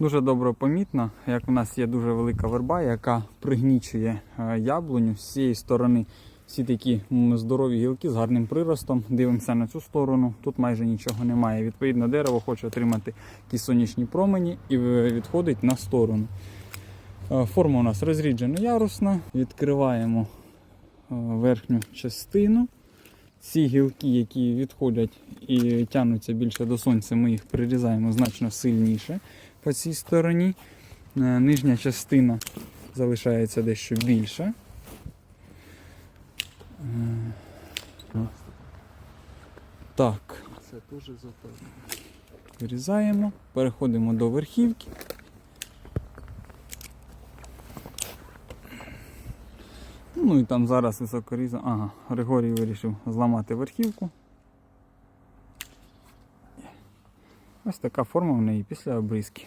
Дуже добре помітно, як у нас є дуже велика верба, яка пригнічує е, яблуню з цієї сторони. Всі такі здорові гілки з гарним приростом. Дивимося на цю сторону. Тут майже нічого немає. Відповідно, дерево хоче отримати якісь сонячні промені і е, відходить на сторону. Е, Форма у нас розріджено ярусна. Відкриваємо верхню частину. Ці гілки, які відходять і тягнуться більше до сонця, ми їх прирізаємо значно сильніше по цій стороні. Е, Нижня частина залишається дещо більше. Е, Так, Це дуже затовно. вирізаємо, переходимо до верхівки. Ну і там зараз високоріза. Ага, Григорій вирішив зламати верхівку. Ось така форма в неї після обрізки.